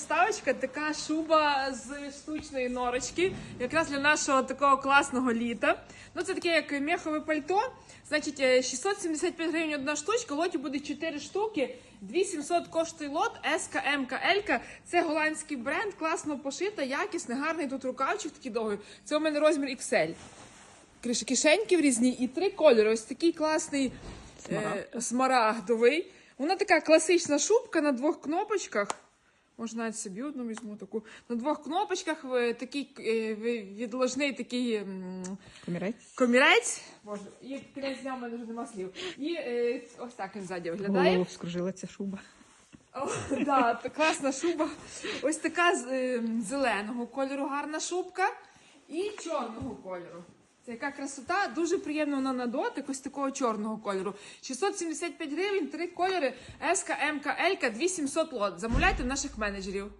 поставочка, така шуба з штучної норочки, якраз для нашого такого класного літа. Ну, це таке як мехове пальто. Значить, е, 675 гривень одна штучка, лоті буде 4 штуки. 2700 коштує лот, СК, МК, ЛК. Це голландський бренд, класно пошита, якісний, гарний тут рукавчик такий довгий. Це у мене розмір XL. Криш- Кишеньки в різні і три кольори. Ось такий класний е, смарагдовий. Вона така класична шубка на двох кнопочках. Можна навіть собі одну візьму таку. На двох кнопочках в такий е, відложний такий м, Комірець. комірець. Боже, і кінець дня в мене вже нема слів. І е, ось так він ззаді виглядає. Голову скружила ця шуба. О, да, та класна шуба. Ось така з е, зеленого кольору гарна шубка і чорного кольору. Це яка красота, дуже приємно вона на дотик, ось такого чорного кольору. 675 гривень, три кольори, СК, МК, ЛК, 2700 лот. Замовляйте наших менеджерів.